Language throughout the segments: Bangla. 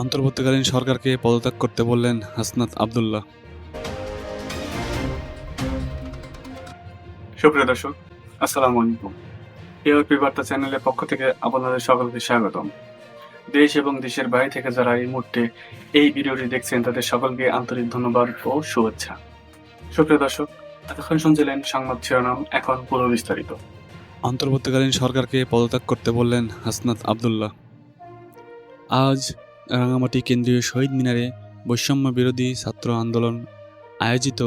অন্তর্বর্তীকালীন সরকারকে পদত্যাগ করতে বললেন হাসনাত আবদুল্লাহ। সুপ্রিয় দর্শক আসসালামু আলাইকুম। এআরপি বার্তা চ্যানেলের পক্ষ থেকে আপনাদের সকলকে স্বাগতম। দেশ এবং দেশের বাইরে থেকে যারা এই মুহূর্তে এই ভিডিওটি দেখছেন তাদের সকলকে আন্তরিক ধন্যবাদ ও শুভেচ্ছা। সুপ্রিয় দর্শক এতক্ষণ শুনছিলেন সংবাদ শিরোনাম এখন পুরো বিস্তারিত। অন্তর্বর্তীকালীন সরকারকে পদত্যাগ করতে বললেন হাসনাত আবদুল্লাহ। আজ রাঙামাটি কেন্দ্রীয় শহীদ মিনারে বৈষম্য বিরোধী ছাত্র আন্দোলন আয়োজিত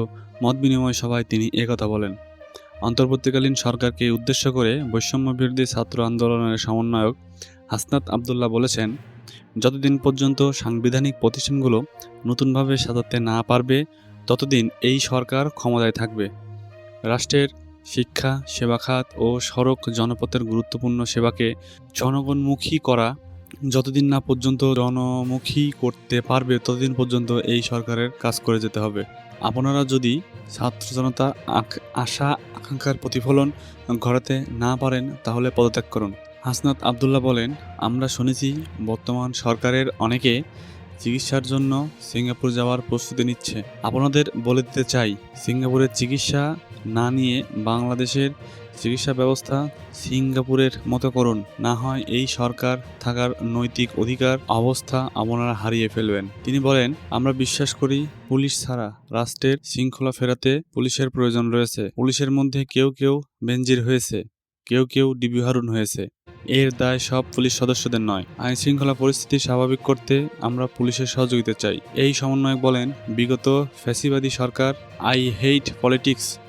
মত বিনিময় সভায় তিনি একথা বলেন। অন্তর্বর্তীকালীন সরকারকে উদ্দেশ্য করে বৈষম্য বিরোধী ছাত্র আন্দোলনের সমন্বয়ক হাসনাত আবদুল্লাহ বলেছেন, যতদিন পর্যন্ত সাংবিধানিক প্রতিষ্ঠানগুলো নতুনভাবে সাজাতে না পারবে, ততদিন এই সরকার ক্ষমতায় থাকবে। রাষ্ট্রের শিক্ষা, সেবা খাত ও সড়ক জনপথের গুরুত্বপূর্ণ সেবাকে জনগণমুখী করা যতদিন না পর্যন্ত জনমুখী করতে পারবে, ততদিন পর্যন্ত এই সরকারের কাজ করে যেতে হবে। আপনারা যদি ছাত্র জনতা আশা, আকাঙ্ক্ষার প্রতিফলন ঘটাতে না পারেন, তাহলে পদত্যাগ করুন। হাসনাত আবদুল্লাহ বলেন, আমরা শুনেছি বর্তমান সরকারের অনেকে চিকিৎসার জন্য সিঙ্গাপুর যাওয়ার প্রস্তুতি নিচ্ছে। আপনাদের বলে দিতে চাই, সিঙ্গাপুরের চিকিৎসা না নিয়ে বাংলাদেশের চিকিৎসা ব্যবস্থা সিঙ্গাপুরের মতো করুন। না হয় এই সরকার থাকার নৈতিক অধিকার, অবস্থা আপনারা হারিয়ে ফেলবেন। তিনি বলেন, আমরা বিশ্বাস করি পুলিশ ছাড়া রাষ্ট্রের শৃঙ্খলা ফেরাতে পুলিশের প্রয়োজন রয়েছে। পুলিশের মধ্যে কেউ কেউ বেঞ্জির হয়েছে, কেউ কেউ ডিবি হারুন হয়েছে। এর দায় সব পুলিশ সদস্যদের নয়। আইন শৃঙ্খলা পরিস্থিতি স্বাভাবিক করতে আমরা পুলিশের সহযোগিতা চাই। এই সমন্বয়ক বলেন, বিগত ফ্যাসিবাদী সরকার আই হেইট পলিটিক্স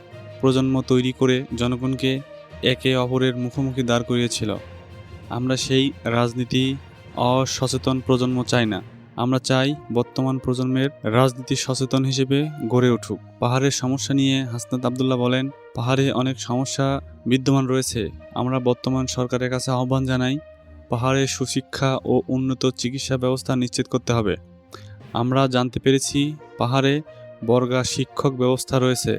প্রজন্ম তৈরি করে জনগণকে একে অপরের মুখোমুখি দাঁড় করিয়েছিল। আমরা সেই রাজনীতি অসচেতন প্রজন্ম চাই না। আমরা চাই বর্তমান প্রজন্মের রাজনীতি সচেতন হিসেবে গড়ে উঠুক। পাহাড়ের সমস্যা নিয়ে হাসনাত আবদুল্লাহ বলেন, পাহাড়ে অনেক সমস্যা বিদ্যমান রয়েছে। আমরা বর্তমান সরকারের কাছে আহ্বান জানাই, পাহাড়ে সুশিক্ষা ও উন্নত চিকিৎসা ব্যবস্থা নিশ্চিত করতে হবে। আমরা জানতে পেরেছি, পাহাড়ে বর্গা শিক্ষক ব্যবস্থা রয়েছে।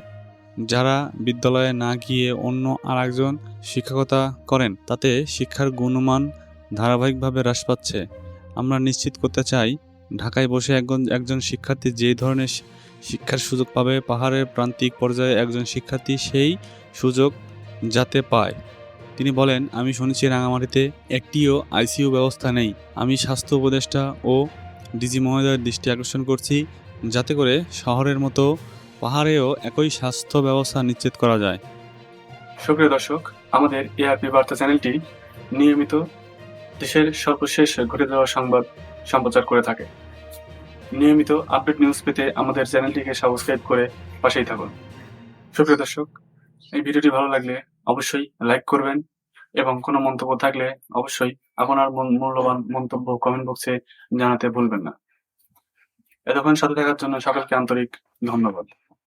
যারা বিদ্যালয়ে না গিয়ে অন্য আরেকজন শিক্ষকতা করেন, তাতে শিক্ষার গুণমান ধারাবাহিকভাবে হ্রাস পাচ্ছে। আমরা নিশ্চিত করতে চাই ঢাকায় বসে একজন একজন শিক্ষার্থী যে ধরনের শিক্ষার সুযোগ পাবে, পাহাড়ের প্রান্তিক পর্যায়ে একজন শিক্ষার্থী সেই সুযোগ যাতে পায়। তিনি বলেন, আমি শুনেছি রাঙামাটিতে একটিও আইসিইউ ব্যবস্থা নেই। আমি স্বাস্থ্য উপদেষ্টা ও ডিজি মহোদয়ের দৃষ্টি আকর্ষণ করছি, যাতে করে শহরের মতো পাহাড়েও একই স্বাস্থ্য ব্যবস্থা নিশ্চিত করা যায়। সুপ্রিয় দর্শক, আমাদের এআরপি বার্তা চ্যানেলটি নিয়মিত দেশের সর্বশেষ ঘটে যাওয়া সংবাদ সম্প্রচার করে থাকে। নিয়মিত আপডেট নিউজ পেতে আমাদের চ্যানেলটিকে সাবস্ক্রাইব করে পাশেই থাকুন। সুপ্রিয় দর্শক, এই ভিডিওটি ভালো লাগলে অবশ্যই লাইক করবেন এবং কোনো মন্তব্য থাকলে অবশ্যই আপনার মূল- মূল্যবান মন্তব্য কমেন্ট বক্সে জানাতে ভুলবেন না। এতক্ষণ সাথে থাকার জন্য সকলকে আন্তরিক ধন্যবাদ।